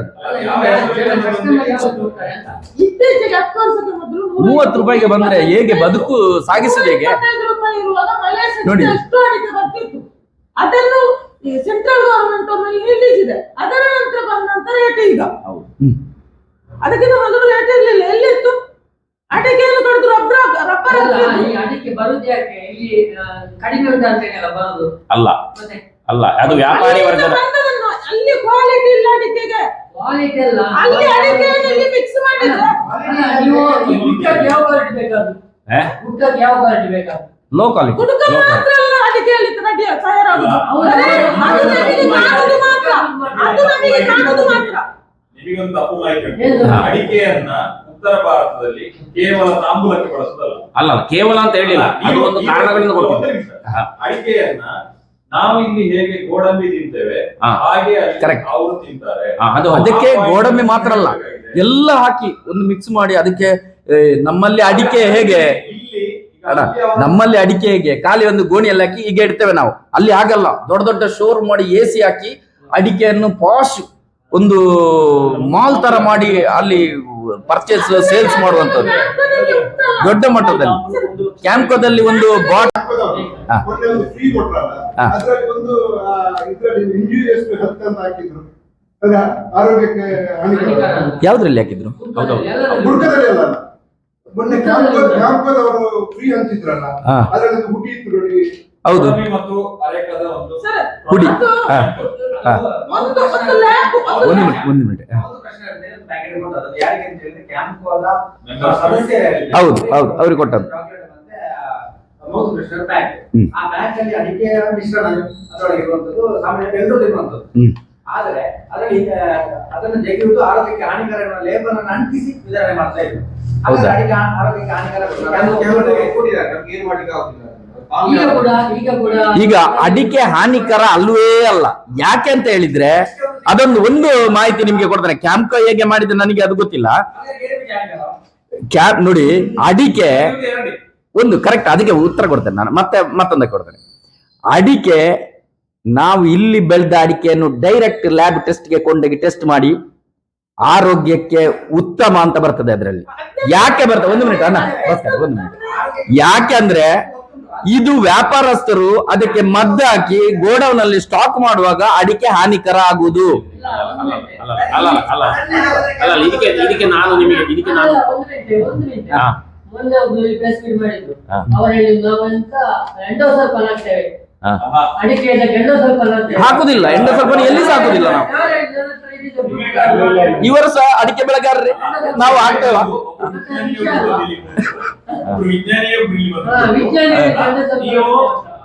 Speaker 2: ಮೂವತ್ತು ರೂಪಾಯಿಗೆ ಬಂದ್ರೆ ಹೇಗೆ ಬದುಕು ಸಾಗಿಸೋದು ಹೇಗೆ? ನೋಡಿ.
Speaker 4: ಅಡಿಕೆ ಬರ್ತಿತ್ತು. ಅದನ್ನು ಸೆಂಟ್ರಲ್ ಗವರ್ಮೆಂಟ್ ಒಮ್ಮೆ ನಿಲ್ಲಿಸಿದೆ. ಅದರ ನಂತರ ಬಂದ ರೇಟ್ ಈಗ. ಅದಕ್ಕಿಂತ ಮೊದಲು ರೇಟ್ ಇರ್ಲಿಲ್ಲ? ಎಲ್ಲಿತ್ತು? ಅಡಿಕೆಯನ್ನು ಕಡಿದ್ರು ರಬ್ಬರ್ ರಬ್ಬರ್
Speaker 5: ಅಲ್ಲ, ಅಡಿಕೆ ಬರುದು ಯಾಕೆ? ಇಲ್ಲಿ ಆ, ಕಡಿಮೆ ಉಂಟು ಅಂತ ಹೇಳಿ ಬರುದು.
Speaker 1: ಅಲ್ಲ. ಅಲ್ಲ ಅದು ವ್ಯಾಪಾರಿ ವರ್ಗದ
Speaker 4: ಕ್ವಾಲಿಟಿ ಇಲ್ಲ ಅಡಿಕೆಗೆ
Speaker 5: ಕ್ವಾಲಿಟಿ ಅಲ್ಲ
Speaker 4: ಅಲ್ಲಿ ಅಡಿಕೆಯಲ್ಲಿ ಮಿಕ್ಸ್ ಮಾಡಿದ್ರೆ.
Speaker 5: ಅಲ್ಲ, ನೀವು ಈ ಯಾವ ಕ್ವಾಲಿಟಿ ಬೇಕಾದ್ರು?
Speaker 1: ಏ?
Speaker 5: ಯಾವ ಕ್ವಾಲಿಟಿ ಬೇಕಾದ್ರು?
Speaker 2: ಲೋ ಕ್ವಾಲಿಟಿ
Speaker 4: ಕುಡುಕ ಮಾತ್ರ ಅಲ್ಲ ಅಡಿಕೆಯಲ್ಲಿ ರೆಡಿ ತಯಾರಾಗುದು.
Speaker 5: ಹೌದು.
Speaker 4: ಅದು ನಮಗೆ ಕಾಣುದು ಮಾತ್ರ. ಅದು ನಮಗೆ ಕಾಣುದು ಮಾತ್ರ.
Speaker 3: ನಿಮಗೊಂದು ತಪ್ಪು ಮಾಹಿತಿ ಅಡಿಕೆಯನ್ನ ಉತ್ತರ ಭಾರತದಲ್ಲಿ ಕೇವಲ ತಾಂಬೂಲಕ್ಕೆ ಬಳಸುದಲ್ಲ
Speaker 1: ಅಲ್ಲ ಅಲ್ಲ, ಕೇವಲ ಅಂತ ಹೇಳಿಲ್ಲ. ಅದು ಒಂದು ಕಾರಣಗಳಿಂದ.
Speaker 3: ಅಡಿಕೆಯನ್ನ ನಾವು ಇಲ್ಲಿ ಹೇಗೆ ಗೋಡಂಬಿ ತಿಂತೇವೆ. ಹಾಗೆ ಅವರು ತಿಂತಾರೆ.
Speaker 1: ಅದು
Speaker 2: ಅದಕ್ಕೆ ಗೋಡಂಬಿ ಮಾತ್ರ ಅಲ್ಲ ಎಲ್ಲ ಹಾಕಿ ಒಂದು ಮಿಕ್ಸ್ ಮಾಡಿ ಅದಕ್ಕೆ ನಮ್ಮಲ್ಲಿ ಅಡಿಕೆ ಹೇಗೆ? ಅಣ್ಣ ನಮ್ಮಲ್ಲಿ ಅಡಿಕೆ ಹೇಗೆ? ಖಾಲಿ ಒಂದು ಗೋಣಿಯಲ್ಲಿ ಹಾಕಿ ಈಗ ಇಡ್ತೇವೆ ನಾವು. ಅಲ್ಲಿ ಆಗಲ್ಲ ದೊಡ್ಡ ದೊಡ್ಡ ಶೋರ್ ಮಾಡಿ ಎ ಸಿ ಹಾಕಿ ಅಡಿಕೆಯನ್ನು ಪಾಶ್ ಒಂದು ಮಾಲ್ ತರ ಮಾಡಿ ಅಲ್ಲಿ ಪರ್ಚೇಸ್ ಸೇಲ್ಸ್ ಮಾಡುವಂತದ್ದು ದೊಡ್ಡ ಮಟ್ಟದಲ್ಲಿ. ಕ್ಯಾಂಪ್ಕೋದಲ್ಲಿ ಒಂದು ಬಾಟ್
Speaker 6: ಒಂದು ಫ್ರೀ ಕೊಟ್ರಲ್ಲ.
Speaker 2: ಹಾ.
Speaker 6: ಅದ್ರಲ್ಲಿ ಒಂದು ಆ, ಇದ್ರಲ್ಲಿ ಇಂಜುರಿಯಸ್ ಅಂತ ಹಾಕಿದ್ರು. ಅದ ಆರೋಗ್ಯಕ್ಕೆ ಹಾನಿಕರ.
Speaker 5: ಹಾನಿಕರ.
Speaker 2: ಯಾವ್ದ್ರಲ್ಲಿ ಹಾಕಿದ್ರು? ಹೌದು.
Speaker 3: ಮತ್ತು ಅರೆಕದ ಒಂದು
Speaker 4: ಸರ್
Speaker 2: ಹುಡಿ. ಹಾ. ಹಾ.
Speaker 4: ಒಂದು ಒಂದು
Speaker 2: ಒಂದು ಮಿನಿಟ್ ಒಂದು ಮಿನಿಟ್
Speaker 7: ಹೋದ
Speaker 2: ಹೌದು, ಹೌದು, ಅವ್ರಿಗೆ ಕೊಟ್ಟದ್ದು.
Speaker 7: ಆದ್ರೆ ಅದರಲ್ಲಿ ಅದನ್ನು ಆರೋಗ್ಯಕ್ಕೆ ಹಾನಿಕರ ಲೇಬಲ್ ಅನ್ನು ಅಂಟಿಸಿ ವಿತರಣೆ ಮಾಡ್ತಾ ಇದ್ರು.
Speaker 2: ಹೌದಾ?
Speaker 7: ಆರೋಗ್ಯಕ್ಕೆ ಹಾನಿಕರ ಕೊಟ್ಟಿದ್ದಾರೆ. ನಮ್ಗೆ ಏನು ಮಾಡ್ಲಿಕ್ಕೆ ಆಗುದಿಲ್ಲ
Speaker 5: ಈಗ
Speaker 2: ಅಡಿಕೆ ಹಾನಿಕರ ಅಲ್ವೇ ಅಲ್ಲ. ಯಾಕೆ ಅಂತ ಹೇಳಿದ್ರೆ ಅದೊಂದು ಒಂದು ಮಾಹಿತಿ ನಿಮ್ಗೆ ಕೊಡ್ತಾರೆ ಕ್ಯಾಂಪ್ಕೋ ಹೇಗೆ ಮಾಡಿದ್ರೆ ನನಗೆ ಅದು ಗೊತ್ತಿಲ್ಲ.
Speaker 7: ಹಾಗಾದ್ರೆ ಏನು ವಿಚಾರ ಇಲ್ಲ?
Speaker 2: ಕ್ಯಾ ನೋಡಿ ಅಡಿಕೆ ಒಂದು ಕರೆಕ್ಟ್ ಅದಕ್ಕೆ ಉತ್ತರ ಕೊಡ್ತೇನೆ ನಾನು. ಮತ್ತೆ ಮತ್ತೊಂದಕ್ಕೆ ಕೊಡ್ತೇನೆ. ಅಡಿಕೆ ನಾವು ಇಲ್ಲಿ ಬೆಳೆದ ಅಡಿಕೆಯನ್ನು ಡೈರೆಕ್ಟ್ ಲ್ಯಾಬ್ ಟೆಸ್ಟ್ಗೆ ಕೊಂಡೋಗಿ ಟೆಸ್ಟ್ ಮಾಡಿ ಆರೋಗ್ಯಕ್ಕೆ ಉತ್ತಮ ಅಂತ ಬರ್ತದೆ ಅದರಲ್ಲಿ. ಯಾಕೆ ಬರ್ತದೆ? ಒಂದು ಮಿನಿಟ್ ಅಣ್ಣ ಒಂದು ಮಿನಿಟ್ ಯಾಕೆಂದ್ರೆ ಇದು ವ್ಯಾಪಾರಸ್ಥರು ಅದಕ್ಕೆ ಮದ್ದು ಹಾಕಿ ಗೋಡೌನ್ ಅಲ್ಲಿ ಸ್ಟಾಕ್ ಮಾಡುವಾಗ ಅಡಿಕೆ ಹಾನಿಕರ ಆಗುವುದು.
Speaker 5: ಮೊನ್ನೆ ಒಬ್ಬರು ಪ್ರೆಸ್ ಮೀಟ್ ಮಾಡಿದ್ರು ನಾವಂತ. ಅಡಿಕೆಯಿಂದ
Speaker 2: ಹಾಕುದಿಲ್ಲ. ಎಂಡೋಸಲ್ಫಾನ್ ಎಲ್ಲಿ ಸಹ ಹಾಕುದಿಲ್ಲ ನಾವು ಇವರು ಸಹ ಅಡಿಕೆ ಬೆಳೆಗಾರರೇ. ನಾವು ಹಾಕ್ತೇವ?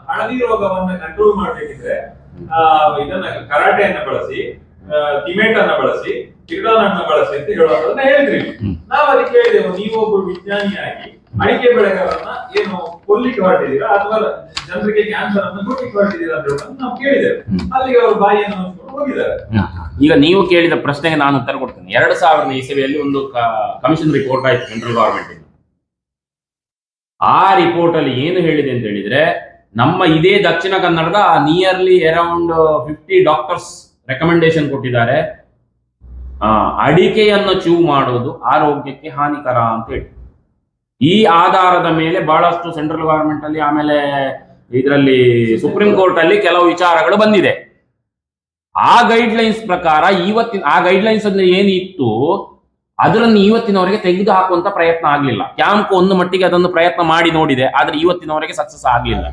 Speaker 3: ಹಳದಿ ರೋಗವನ್ನ ಕಂಟ್ರೋಲ್ ಮಾಡ್ಬೇಕಿದ್ರೆ ಆ, ಇದನ್ನ ಕರಾಟೆಯನ್ನ ಬಳಸಿ ತಿಮೇಟ್ ಅನ್ನ ಬಳಸಿ ಕಿರ್ಡಾನ್ ಅನ್ನ ಬಳಸಿ ಅಂತ ಹೇಳೋದನ್ನ ಹೇಳಿದ್ರಿ. ನಾವು ಅದಕ್ಕೆ ಹೇಳಿದೆವು ನೀವು ಒಬ್ರು ವಿಜ್ಞಾನಿಯಾಗಿ ಅಡಿಕೆ ಬೆಳೆಗಾರರನ್ನ ಏನು ಕೊಲ್ಲಿಕ್ಕೆ ಹೊರಟಿದ್ದೀರಾ ಅಥವಾ ಜನರಿಗೆ ಕ್ಯಾನ್ಸರ್ ಅನ್ನು ಕೊಡ್ಲಿಕ್ಕೆ ಹೊರಟಿದ್ದೀರಾ ಅಂತ ನಾವು ಕೇಳಿದ್ದೇವೆ. ಅಲ್ಲಿಗೆ ಅವರು ಬಾಯಿಯನ್ನು ಹೋಗಿದ್ದಾರೆ.
Speaker 1: ಈಗ ನೀವು ಕೇಳಿದ ಪ್ರಶ್ನೆಗೆ ನಾನು ಉತ್ತರ ಕೊಡ್ತೇನೆ. ಎರಡು ಸಾವಿರದ ಇಸವಿಯಲ್ಲಿ ಒಂದು ಕಮಿಷನ್ ರಿಪೋರ್ಟ್ ಆಯ್ತು ಸೆಂಟ್ರಲ್ ಗವರ್ಮೆಂಟ್ ಆ ರಿಪೋರ್ಟ್ ಅಲ್ಲಿ ಏನು ಹೇಳಿದೆ ಅಂತ ಹೇಳಿದ್ರೆ ನಮ್ಮ ಇದೇ ದಕ್ಷಿಣ ಕನ್ನಡದ nearly around fifty doctors recommendation ಕೊಟ್ಟಿದ್ದಾರೆ. ಅಡಿಕೆಯನ್ನು ಚೂ ಮಾಡೋದು ಆರೋಗ್ಯಕ್ಕೆ ಹಾನಿಕರ ಅಂತ ಹೇಳಿ. ಈ ಆಧಾರದ ಮೇಲೆ ಬಹಳಷ್ಟು ಸೆಂಟ್ರಲ್ ಗವರ್ಮೆಂಟ್ ಅಲ್ಲಿ ಆಮೇಲೆ ಇದರಲ್ಲಿ ಸುಪ್ರೀಂ ಕೋರ್ಟ್ ಅಲ್ಲಿ ಕೆಲವು ವಿಚಾರಗಳು ಬಂದಿದೆ. ಆ ಗೈಡ್ ಲೈನ್ಸ್ ಪ್ರಕಾರ ಇವತ್ತಿನ, ಆ ಗೈಡ್ ಲೈನ್ಸ್ ಅಂದ್ರೆ ಏನಿತ್ತು, ಅದರನ್ನು ಇವತ್ತಿನವರೆಗೆ ತೆಗೆದು ಹಾಕುವಂತ ಪ್ರಯತ್ನ ಆಗ್ಲಿಲ್ಲ. ಕ್ಯಾಂಪ್ ಒಂದು ಮಟ್ಟಿಗೆ ಅದನ್ನು ಪ್ರಯತ್ನ ಮಾಡಿ ನೋಡಿದೆ, ಆದ್ರೆ ಇವತ್ತಿನವರೆಗೆ ಸಕ್ಸಸ್ ಆಗ್ಲಿಲ್ಲ.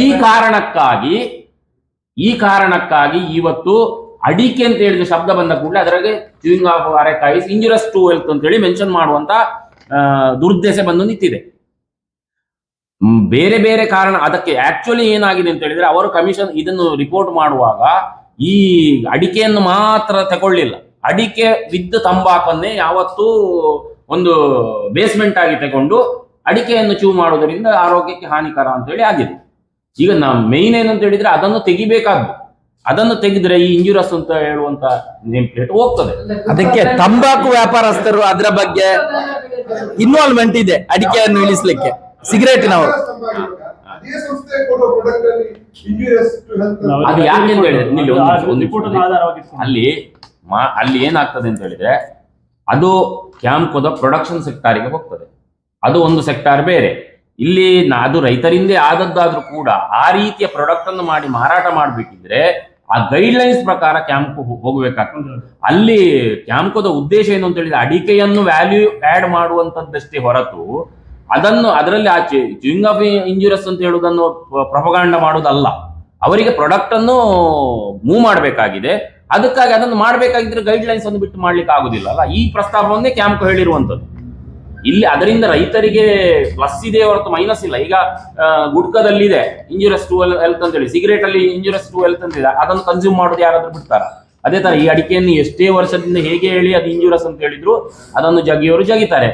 Speaker 1: ಈ ಕಾರಣಕ್ಕಾಗಿ ಈ ಕಾರಣಕ್ಕಾಗಿ ಇವತ್ತು ಅಡಿಕೆ ಅಂತ ಹೇಳಿದ ಶಬ್ದ ಬಂದ ಕೂಡಲೇ ಅದರಾಗೆ chewing of arecas injurious to health ಅಂತ ಹೇಳಿ ಮೆನ್ಷನ್ ಮಾಡುವಂತ ಆ, ದುರುದ್ದೇಶ ಬಂದು ನಿಂತಿದೆ. ಬೇರೆ ಬೇರೆ ಕಾರಣ ಅದಕ್ಕೆ ಆಕ್ಚುಲಿ ಏನಾಗಿದೆ ಅಂತ ಹೇಳಿದ್ರೆ ಅವರು ಕಮಿಷನ್ ಇದನ್ನು ರಿಪೋರ್ಟ್ ಮಾಡುವಾಗ ಈ ಅಡಿಕೆಯನ್ನು ಮಾತ್ರ ತಗೊಳ್ಳಿಲ್ಲ. ಅಡಿಕೆ ವಿದ್ ತಂಬಾಕನ್ನೇ ಯಾವತ್ತೂ ಒಂದು ಬೇಸ್ಮೆಂಟ್ ಆಗಿ ತಗೊಂಡು ಅಡಿಕೆಯನ್ನು ಚೂ ಮಾಡುವುದರಿಂದ ಆರೋಗ್ಯಕ್ಕೆ ಹಾನಿಕರ ಅಂತ ಹೇಳಿ ಆಗಿದೆ. ಈಗ ನಾವು ಮೇನ್ ಏನಂತ ಹೇಳಿದ್ರೆ ಅದನ್ನು ತೆಗಿಬೇಕಾದ್ದು. ಅದನ್ನು ತೆಗೆದ್ರೆ ಈ ಇಂಜುರಸ್ ಅಂತ ಹೇಳುವಂತ ನೇಮ್ ಪ್ಲೇಟ್ ಹೋಗ್ತದೆ.
Speaker 2: ಅದಕ್ಕೆ ತಂಬಾಕು ವ್ಯಾಪಾರಸ್ಥರು ಅದರ ಬಗ್ಗೆ ಇನ್ವಾಲ್ವ್ಮೆಂಟ್ ಇದೆ ಅಡಿಕೆಯನ್ನು ಇಳಿಸ್ಲಿಕ್ಕೆ. ಸಿಗರೇಟಿನವರು
Speaker 6: ಅದು
Speaker 1: ಯಾಕೆ ಅಂತ ಹೇಳಿದ್ರೆ? ನಿಲ್ಲಿ ಒಂದು ನಿಮಿಷ, ಒಂದು ನಿಮಿಷ. ಅಲ್ಲಿ ಮಾ- ಅಲ್ಲಿ ಏನಾಗ್ತದೆ ಅಂತ ಹೇಳಿದ್ರೆ ಅದು ಕ್ಯಾಂಪ್ಕೋದ ಪ್ರೊಡಕ್ಷನ್ ಸೆಕ್ಟಾರಿಗೆ ಹೋಗ್ತದೆ. ಅದು ಒಂದು ಸೆಕ್ಟಾರ್ ಬೇರೆ. ಇಲ್ಲಿ ನಾ- ಅದು ರೈತರಿಂದೇ ಆದದ್ದಾದ್ರೂ ಕೂಡ ಆ ರೀತಿಯ ಪ್ರಾಡಕ್ಟ್ ಅನ್ನು ಮಾಡಿ ಮಾರಾಟ ಮಾಡಬೇಕಿದ್ರೆ ಆ ಗೈಡ್ ಲೈನ್ಸ್ ಪ್ರಕಾರ ಕ್ಯಾಂಪ್ ಹೋಗಬೇಕಾಗ್ತದೆ. ಅಲ್ಲಿ ಕ್ಯಾಂಪ್ಕೋದ ಉದ್ದೇಶ ಏನು ಅಂತ ಹೇಳಿದ್ರೆ ಅಡಿಕೆಯನ್ನು ವ್ಯಾಲ್ಯೂ ಆಡ್ ಮಾಡುವಂತದ್ದಷ್ಟೇ ಹೊರತು ಅದನ್ನು ಅದರಲ್ಲಿ ಆ ಚ್ಯೂಯಿಂಗ್ ಆಫ್ ಇಂಜುರಸ್ ಅಂತ ಹೇಳುವುದನ್ನು ಪ್ರಪಗಾಂಡ ಮಾಡುವುದಲ್ಲ. ಅವರಿಗೆ ಪ್ರಾಡಕ್ಟ್ ಅನ್ನು ಮೂವ್ ಮಾಡಬೇಕಾಗಿದೆ. ಅದಕ್ಕಾಗಿ ಅದನ್ನು ಮಾಡಬೇಕಾಗಿದ್ರೆ ಗೈಡ್ ಲೈನ್ಸ್ ಅನ್ನು ಬಿಟ್ಟು ಮಾಡ್ಲಿಕ್ಕೆ ಆಗುದಿಲ್ಲ ಅಲ್ಲ? ಈ ಪ್ರಸ್ತಾಪವನ್ನೇ ಕ್ಯಾಂಪ್ ಹೇಳಿರುವಂತದ್ದು. ಇಲ್ಲಿ ಅದರಿಂದ ರೈತರಿಗೆ ಪ್ಲಸ್ ಇದೆ ಹೊರತು ಮೈನಸ್ ಇಲ್ಲ. ಈಗ ಗುಡ್ಕದಲ್ಲಿದೆ ಇಂಜುರಸ್ ಟು ಹೆಲ್ತ್ ಅಂತ ಹೇಳಿ ಸಿಗರೇಟ್ ಅಲ್ಲಿ ಇಂಜುರಸ್ ಟು ಹೆಲ್ತ್ ಅಂತ ಇದೆ ಅದನ್ನು ಕನ್ಸ್ಯೂಮ್ ಮಾಡೋದು ಯಾರಾದ್ರೂ ಬಿಡ್ತಾರ? ಅದೇ ತರ ಈ ಅಡಿಕೆಯನ್ನು ಎಷ್ಟೇ ವರ್ಷದಿಂದ ಹೇಗೆ ಹೇಳಿ ಅದು ಇಂಜುರಸ್ ಅಂತ ಹೇಳಿದ್ರು, ಅದನ್ನು ಜಗಿಯವರು ಜಗಿತಾರೆ.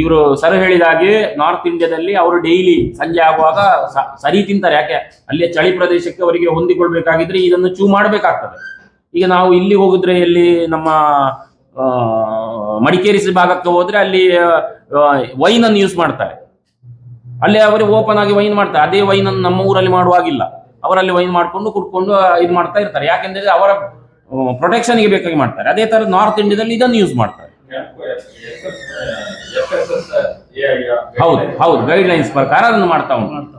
Speaker 1: ಇವರು ಸರ್ ಹೇಳಿದ ಹಾಗೆ ನಾರ್ತ್ ಇಂಡಿಯಾದಲ್ಲಿ ಅವರು ಡೈಲಿ ಸಂಜೆ ಆಗುವಾಗ ಸರಿ ತಿಂತಾರೆ. ಯಾಕೆ? ಅಲ್ಲಿಯ ಚಳಿ ಪ್ರದೇಶಕ್ಕೆ ಅವರಿಗೆ ಹೊಂದಿಕೊಳ್ಬೇಕಾಗಿದ್ರೆ ಇದನ್ನು ಚೂ ಮಾಡಬೇಕಾಗ್ತದೆ. ಈಗ ನಾವು ಇಲ್ಲಿ ಹೋಗಿದ್ರೆ, ಇಲ್ಲಿ ನಮ್ಮ ಮಡಿಕೇರಿ ಭಾಗಕ್ಕೆ ಹೋದ್ರೆ ಅಲ್ಲಿ ವೈನ್ ಅನ್ನು ಯೂಸ್ ಮಾಡ್ತಾರೆ. ಅಲ್ಲಿ ಅವರು ಓಪನ್ ಆಗಿ ವೈನ್ ಮಾಡ್ತಾರೆ. ಅದೇ ವೈನ್ ಅನ್ನು ನಮ್ಮ ಊರಲ್ಲಿ ಮಾಡುವಾಗಿಲ್ಲ ಅವರಲ್ಲಿ ವೈನ್ ಮಾಡ್ಕೊಂಡು ಕುಡ್ಕೊಂಡು ಇದು ಮಾಡ್ತಾ ಇರ್ತಾರೆ. ಯಾಕೆಂದ್ರೆ ಅವರ ಪ್ರೊಟೆಕ್ಷನ್ಗೆ ಬೇಕಾಗಿ ಮಾಡ್ತಾರೆ. ಅದೇ ತರ ನಾರ್ತ್ ಇಂಡಿಯಾದಲ್ಲಿ ಇದನ್ನು ಯೂಸ್ ಮಾಡ್ತಾರೆ. ಹೌದು ಹೌದು. ಗೈಡ್ ಲೈನ್ಸ್ ಪ್ರಕಾರ ಅದನ್ನು ಮಾಡ್ತಾ ಉಂಟು.